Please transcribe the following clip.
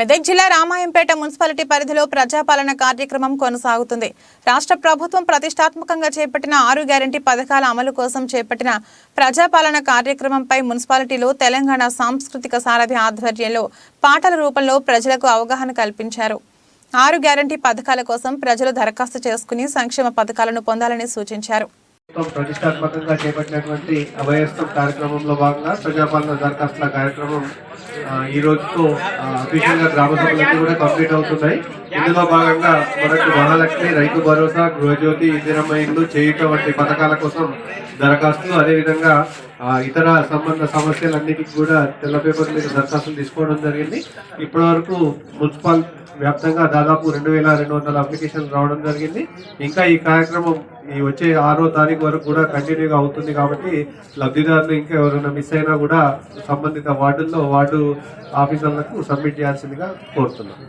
మెదక్ జిల్లా రామాయంపేట మున్సిపాలిటీ పరిధిలో ప్రజాపాలన కార్యక్రమం కొనసాగుతుంది. రాష్ట్ర ప్రభుత్వం ప్రతిష్టాత్మకంగా చేపట్టిన ఆరు గ్యారంటీ పథకాల అమలు కోసం చేపట్టిన ప్రజాపాలన కార్యక్రమంపై మున్సిపాలిటీలో తెలంగాణ సాంస్కృతిక సారథి ఆధ్వర్యంలో పాటల రూపంలో ప్రజలకు అవగాహన కల్పించారు. ఆరు గ్యారంటీ పథకాల కోసం ప్రజలు దరఖాస్తు చేసుకుని సంక్షేమ పథకాలను పొందాలని సూచించారు. ప్రతిష్టాత్మకంగా చేపట్టినటువంటి అభయస్థం కార్యక్రమంలో భాగంగా ప్రజాపాలన దరఖాస్తుల కార్యక్రమం ఈ రోజుతో అఫీషియల్గా గ్రామ సభలన్నీ కూడా కంప్లీట్ అవుతున్నాయి. ఇందులో భాగంగా మనకు మహాలక్ష్మి రైతు భరోసా గృహజ్యోతి ఇందిరమ్మ ఇల్లు చేయుట వంటి పథకాల కోసం దరఖాస్తులు. అదేవిధంగా ఇతర సంబంధ సమస్యలన్నిటికీ కూడా తెల్ల పేపర్ మీద దరఖాస్తులు తీసుకోవడం జరిగింది. ఇప్పటి వరకు మున్సిపల్ వ్యాప్తంగా దాదాపు రెండు వేల రెండు వందల అప్లికేషన్లు రావడం జరిగింది. ఇంకా ఈ కార్యక్రమం ఈ వచ్చే ఆరో తారీఖు వరకు కూడా కంటిన్యూగా అవుతుంది కాబట్టి లబ్ధిదారులు ఇంకా ఎవరైనా మిస్ అయినా కూడా సంబంధిత వార్డుల్లో వార్డు ఆఫీసర్లకు సబ్మిట్ చేయాల్సిందిగా కోరుతున్నాను